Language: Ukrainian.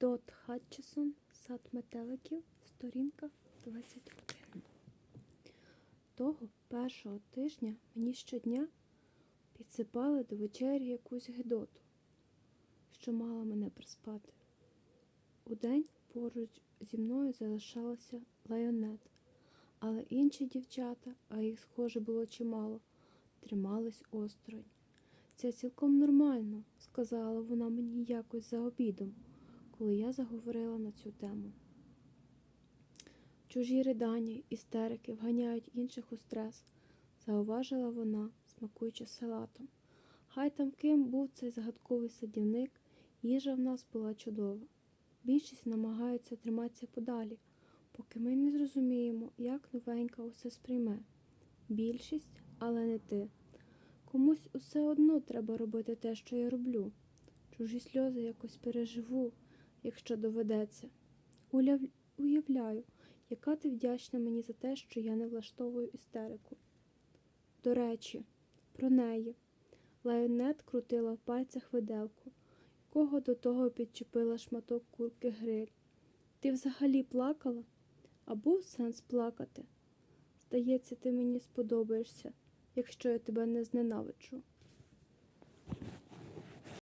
Дот Хатчесон, сад метеликів, сторінка 21. Того першого тижня мені щодня підсипали до вечері якусь гидоту, що мала мене приспати. Удень поруч зі мною залишалася лайонет, але інші дівчата, а їх, схоже, було чимало, тримались осторонь. Це цілком нормально, сказала вона мені якось за обідом, коли я заговорила на цю тему. Чужі ридання, істерики вганяють інших у стрес, зауважила вона, смакуючи салатом. Хай там ким був цей загадковий садівник, їжа в нас була чудова. Більшість намагаються триматися подалі, поки ми не зрозуміємо, як новенька усе сприйме. Більшість, але не ти. Комусь усе одно треба робити те, що я роблю. Чужі сльози якось переживу, якщо доведеться. Уляв... Уявляю, яка ти вдячна мені за те, що я не влаштовую істерику. До речі, про неї. Лайонет крутила в пальцях виделку, якого до того підчепила шматок курки гриль. Ти взагалі плакала? А був сенс плакати? Здається, ти мені сподобаєшся, якщо я тебе не зненавиджу.